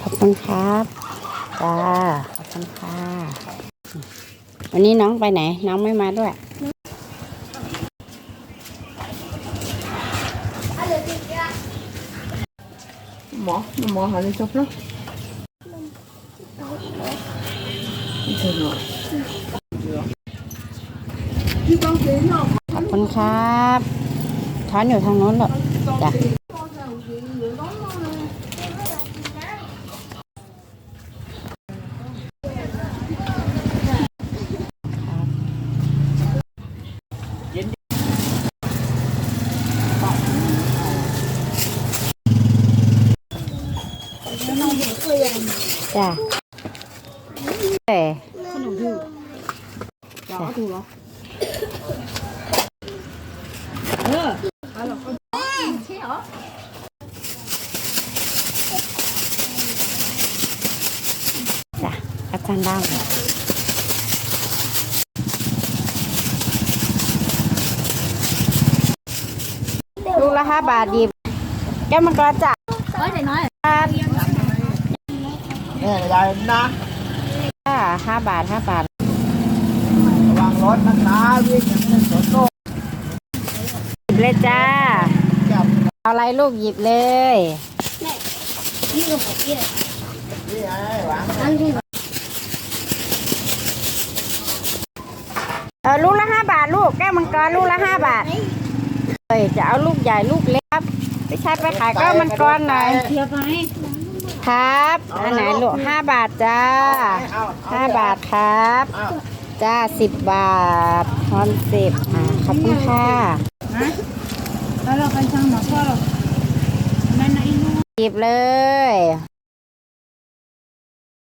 ขอบคุณครับจ้าขอบคุณค่ะ วันนี้น้องไปไหน น้องไม่มาด้วยหมอหมอหาเลยจบแล้วเธอหน่อยขอบคุณครับช้อนอยู่ทางโน้นหรอ กจ้ะจ้ะเอ้ย จ้าถูกเหรอ จ้ะอา จารย์บ้างลูกละห้าบาทดีแก้วมังกรจ้ะเอ้ยเด็กน้อยครับเนี่ยยายนะจ้ะห้าบาทห้าบาทระวังรถนะคะวิ่งอย่างนี้สนโลกหยิบเลยจ้าจับเอาอะไรลูกหยิบเลยนี่ก็ผมเกี้ยนี่ไอ้หวัง อันนี้ เออ ลูกละห้าบาทลูกแก้วมังกรลูกละห้าบาทเอ้ยจะเอาลูกใหญ่ลูกเล็กครับไม่ใช่ไปขายแก้วมังกรหน่อยเทียบไปครับอันไหนลูกห้าบาทจ้าเอาห้าบาทครับเอาจ้าสิบบาททอนสิบอ่าขอบคุณค่ะแล้วเราไปช่างหมอพ่อเราแม่ไหนนู่นหยิบเลย